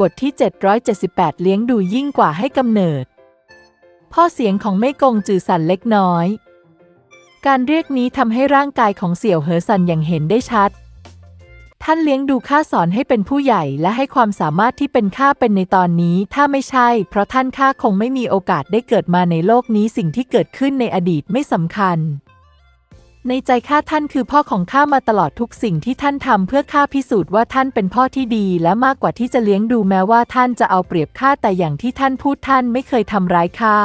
บทที่ 778 เลี้ยงดูยิ่งกว่าให้กำเนิด พ่อเสียงของไม่กงจือสันเล็กน้อย การเรียกนี้ทำให้ร่างกายของเสี่ยวเหอสันอย่างเห็นได้ชัด ท่านเลี้ยงดูข้าสอนให้เป็นผู้ใหญ่และให้ความสามารถที่เป็นข้าเป็นในตอนนี้ ถ้าไม่ใช่ เพราะท่านข้าคงไม่มีโอกาสได้เกิดมาในโลกนี้สิ่งที่เกิดขึ้นในอดีตไม่สำคัญ ในใจข้าท่านคือพ่อของข้ามาตลอดทุกสิ่งที่ท่านทำเพื่อข้าพิสูจน์ว่าท่านเป็นพ่อที่ดี และมากกว่าที่จะเลี้ยงดูแม้ว่าท่านจะเอาเปรียบข้าแต่อย่างที่ท่านพูดท่านไม่เคยทำร้ายข้า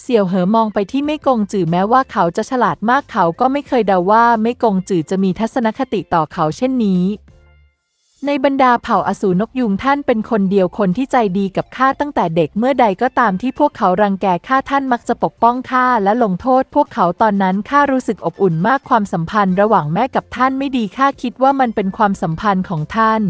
เสี่ยวเหอมองไปที่ไม่กงจือแม้ว่าเขาจะฉลาดมากเขาก็ไม่เคยเดาว่าไม่กงจือจะมีทัศนคติต่อเขาเช่นนี้ ในบรรดาเผ่าอสูรนกยุงท่านเป็นคนเดียวคนที่ใจดีกับข้าตั้งแต่เด็กเมื่อใดก็ตามที่พวกเขารังแกข้าท่านมักจะปกป้องข้าและลงโทษ พวกเขาตอนนั้นข้ารู้สึกอบอุ่นมากความสัมพันธ์ระหว่างแม่กับท่านไม่ดีข้าคิดว่ามันเป็นความสัมพันธ์ของท่าน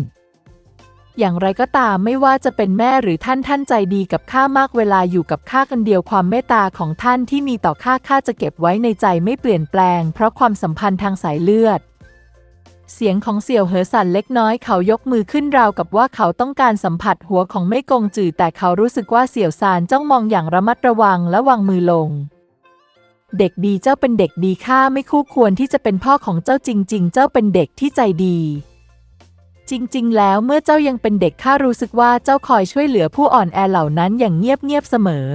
อย่างไรก็ตามไม่ว่าจะเป็นแม่หรือท่านท่านใจดีกับข้ามากเวลาอยู่กับข้ากันเดียวความเมตตาของท่านที่มีต่อข้าข้าจะเก็บไว้ในใจไม่เปลี่ยนแปลง เพราะความสัมพันธ์ทางสายเลือด เสียงของเสี่ยวเหอสั่นเล็กน้อยเขายกมือขึ้นราวกับว่าเขาต้องการสัมผัสหัวของไม่กงจือแต่เขารู้สึกว่าเสี่ยวซานจ้องมองอย่างระมัดระวังและวางมือลง เด็กดีเจ้าเป็นเด็กดีข้าไม่คู่ควรที่จะเป็นพ่อของเจ้าจริง ๆ เจ้าเป็นเด็กที่ใจดี จริง ๆ แล้วเมื่อเจ้ายังเป็นเด็กข้ารู้สึกว่าเจ้าคอยช่วยเหลือผู้อ่อนแอเหล่านั้นอย่างเงียบๆเสมอ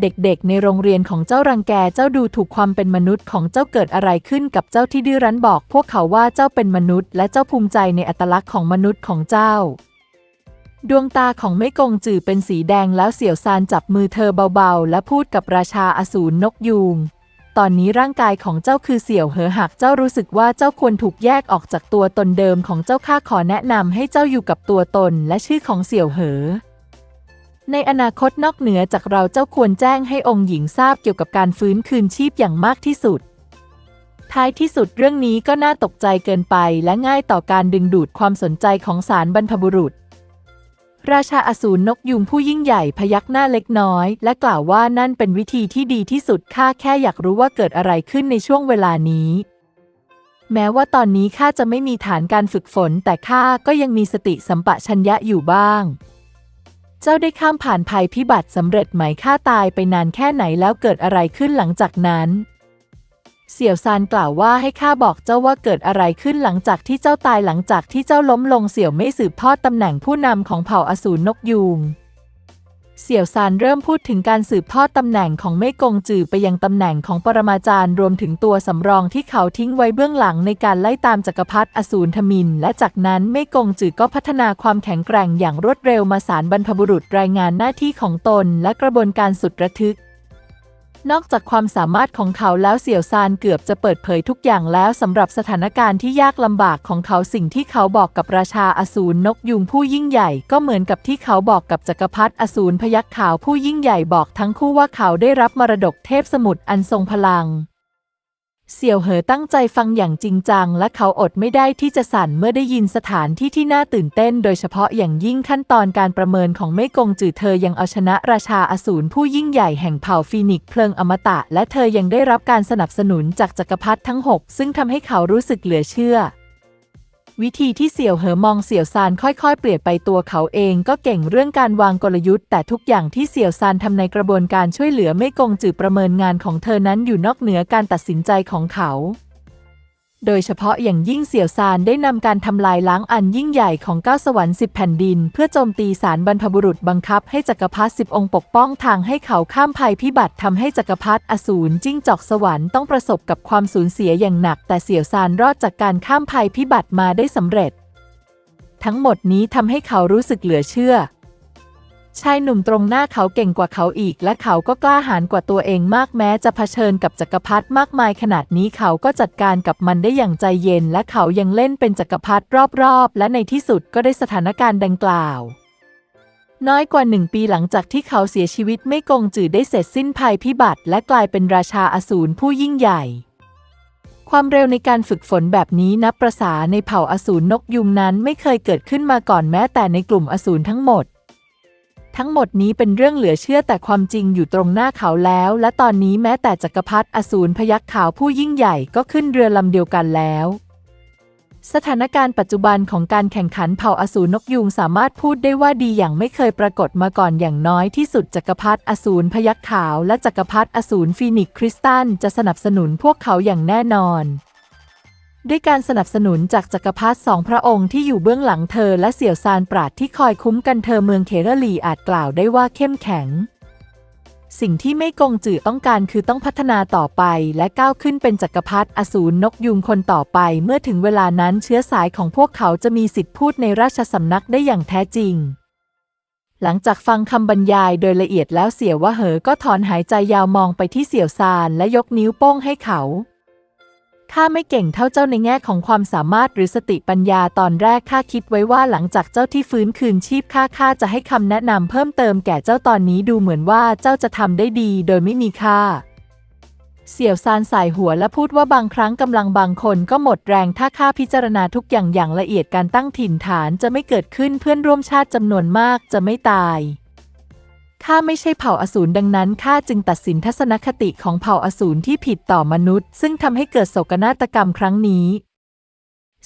เด็กๆ ในโรงเรียนของเจ้ารังแกเจ้าดูถูกความเป็นมนุษย์ของเจ้าเกิดอะไรขึ้นกับเจ้าที่ดื้อรั้นบอก พวกเขาว่าเจ้าเป็นมนุษย์ และเจ้าภูมิใจในอัตลักษณ์ของมนุษย์ของเจ้า ดวงตาของไม่กงจือเป็นสีแดงแล้วเสี่ยวซานจับมือเธอเบาๆ และพูดกับราชาอสูรนกยูงตอนนี้ร่างกายของเจ้าคือเสี่ยวเหอหากเจ้ารู้สึกว่าเจ้าควรถูกแยกออกจากตัวตนเดิมของเจ้าข้าขอแนะนำให้เจ้าอยู่กับตัวตนและชื่อของเสี่ยวเหอ ในอนาคตนอกเหนือจากเราเจ้าควรแจ้งให้องค์หญิงทราบเกี่ยวกับการฟื้นคืนชีพอย่างมากที่สุด ท้ายที่สุดเรื่องนี้ก็น่าตกใจเกินไปและง่ายต่อการดึงดูดความสนใจของสารบรรพบุรุษ ราชาอสูรนกยุงผู้ยิ่งใหญ่พยักหน้าเล็กน้อย และกล่าวว่านั่นเป็นวิธีที่ดีที่สุดข้าแค่อยากรู้ว่าเกิดอะไรขึ้นในช่วงเวลานี้แม้ว่าตอนนี้ข้าจะไม่มีฐานการฝึกฝน แต่ข้าก็ยังมีสติสัมปชัญญะอยู่บ้าง เจ้าได้ข้ามผ่านภัยพิบัติสำเร็จไหมข้าตายไปนานแค่ไหนแล้วเกิดอะไรขึ้นหลังจากนั้น เสี่ยวซานกล่าวว่าให้ข้าบอกเจ้าว่าเกิดอะไรขึ้นหลังจากที่เจ้าตายหลังจากที่เจ้าล้มลงเสี่ยวไม่สืบทอดตำแหน่งผู้นำของเผ่าอสูรนกยูง เสี่ยวซานเริ่มพูดถึงการสืบทอดตำแหน่งของเม่กงจือไปยังตำแหน่งของปรมาจารย์รวมถึงตัวสำรองที่เขาทิ้งไว้เบื้องหลังในการไล่ตามจักรพรรดิอสูรทมิน และจากนั้นเม่กงจือก็พัฒนาความแข็งแกร่งอย่างรวดเร็วมาสารบรรพบุรุษรายงานหน้าที่ของตน และกระบวนการสุดระทึก นอกจากความสามารถของเขาแล้วเสี่ยวซานเกือบจะเปิดเผยทุกอย่างแล้วสำหรับสถานการณ์ที่ยากลำบากของเขาสิ่งที่เขาบอกกับราชาอสูรนกยุงผู้ยิ่งใหญ่ก็เหมือนกับที่เขาบอกกับจักรพรรดิอสูรพยัคฆ์ขาวผู้ยิ่งใหญ่บอกทั้งคู่ว่าเขาได้รับมรดกเทพสมุทรอันทรงพลัง เสี่ยวเหอตั้งใจฟังอย่างจริงจัง และเขาอดไม่ได้ที่จะสั่นเมื่อได้ยินสถานที่ที่น่าตื่นเต้น โดยเฉพาะอย่างยิ่งขั้นตอนการประเมินของเม่กงจือเธอยังเอาชนะราชาอสูรผู้ยิ่งใหญ่แห่งเผ่าฟีนิกเพลิงอมตะ และเธอยังได้รับการสนับสนุนจากจักรพรรดิทั้ง 6 ซึ่งทำให้เขารู้สึกเหลือเชื่อ วิธีที่เสี่ยวเหอมองเสี่ยวซานค่อยๆ เปลี่ยนไปตัวเขาเองก็เก่งเรื่องการวางกลยุทธ์ แต่ทุกอย่างที่เสี่ยวซานทำในกระบวนการช่วยเหลือไม่กงจือประเมินงานของเธอนั้นอยู่นอกเหนือการตัดสินใจของเขา โดยเฉพาะอย่างยิ่งเสี่ยวซานได้นำการทำลายล้างอันยิ่งใหญ่ของก้าสวรรค์สิบแผ่นดิน เพื่อโจมตีสารบรรพบุรุษบังคับให้จักรพรรดิสิบองค์ปกป้องทางให้เขาข้ามภัยพิบัติทำให้จักรพรรดิอสูรจิ้งจอกสวรรค์ต้องประสบกับความสูญเสียอย่างหนัก แต่เสี่ยวซานรอดจากการข้ามภัยพิบัติมาได้สำเร็จ ทั้งหมดนี้ทำให้เขารู้สึกเหลือเชื่อ ชายหนุ่มตรงหน้าเขาเก่งกว่าเขาอีก และเขาก็กล้าหาญกว่าตัวเองมากแม้จะเผชิญกับจักรพรรดิมากมายขนาดนี้เขาก็จัดการกับมันได้อย่างใจเย็น และเขายังเล่นเป็นจักรพรรดิรอบๆ และในที่สุดก็ได้สถานการณ์ดังกล่าว น้อยกว่าหนึ่งปีหลังจากที่เขาเสียชีวิตไม่กงจือได้เสร็จสิ้นภัยพิบัติ และกลายเป็นราชาอสูรผู้ยิ่งใหญ่ความเร็วในการฝึกฝนแบบนี้นับประษาในเผ่าอสูรนกยุงนั้นไม่เคยเกิดขึ้นมาก่อนแม้แต่ในกลุ่มอสูรทั้งหมด ทั้งหมดนี้เป็นเรื่องเหลือเชื่อแต่ความจริงอยู่ตรงหน้าเขาแล้ว และตอนนี้แม้แต่จักรพรรดิอสูรพยัคฆ์ขาวผู้ยิ่งใหญ่ก็ขึ้นเรือลำเดียวกันแล้วสถานการณ์ปัจจุบันของการแข่งขันเผ่าอสูรนกยูงสามารถพูดได้ว่าดีอย่างไม่เคยปรากฏมาก่อนอย่างน้อยที่สุดจักรพรรดิอสูรพยัคฆ์ขาวและจักรพรรดิอสูรฟีนิกซ์คริสตัลจะสนับสนุนพวกเขาอย่างแน่นอน ด้วยการสนับสนุนจากจักรพรรดิสองพระองค์ที่อยู่เบื้องหลังเธอและเสี่ยวซานปราดที่คอยคุ้มกันเธอเมืองเคเรลีอาจกล่าวได้ว่าเข้มแข็ง สิ่งที่ไม่กงจือต้องการคือต้องพัฒนาต่อไปและก้าวขึ้นเป็นจักรพรรดิอสูรนกยุงคนต่อไป เมื่อถึงเวลานั้นเชื้อสายของพวกเขาจะมีสิทธิพูดในราชสำนักได้อย่างแท้จริงหลังจากฟังคำบรรยายโดยละเอียดแล้วเสี่ยวว่าเหอก็ถอนหายใจยาวมองไปที่เสี่ยวซานและยกนิ้วโป้งให้เขา ข้าไม่เก่งเท่าเจ้าในแง่ของความสามารถหรือสติปัญญาตอนแรกข้าคิดไว้ว่าหลังจากเจ้าที่ฟื้นคืนชีพข้าข้าจะให้คำแนะนำเพิ่มเติมแก่เจ้าตอนนี้ดูเหมือนว่าเจ้าจะทำได้ดีโดยไม่มีค่า เสี่ยวซานสายหัวและพูดว่าบางครั้งกำลังบางคนก็หมดแรงถ้าข้าพิจารณาทุกอย่างอย่างละเอียดการตั้งถิ่นฐานจะไม่เกิดขึ้นเพื่อนร่วมชาติจำนวนมากจะไม่ตาย ข้าไม่ใช่เผ่าอสูรดังนั้นข้าจึงตัดสินทัศนคติของเผ่าอสูรที่ผิดต่อมนุษย์ ซึ่งทำให้เกิดโศกนาฏกรรมครั้งนี้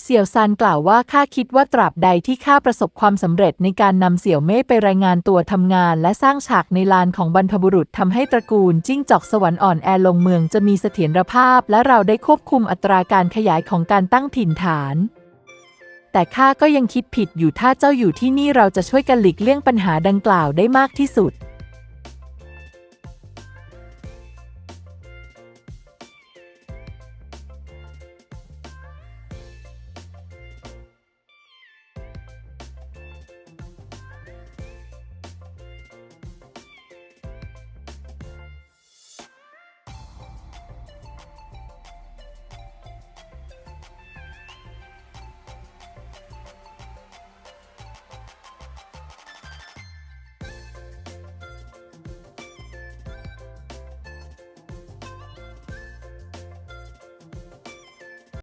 เสี่ยวซานกล่าวว่าข้าคิดว่าตราบใดที่ข้าประสบความสำเร็จในการนำเสี่ยวเม่ไปรายงานตัวทำงาน และสร้างฉากในลานของบรรพบุรุษทำให้ตระกูลจิ้งจอกสวรรค์อ่อนแอลงเมืองจะมีเสถียรภาพ และเราได้ควบคุมอัตราการขยายของการตั้งถิ่นฐาน แต่ข้าก็ยังคิดผิดอยู่ถ้าเจ้าอยู่ที่นี่เราจะช่วยกันหลีกเลี่ยงปัญหาดังกล่าวได้มากที่สุด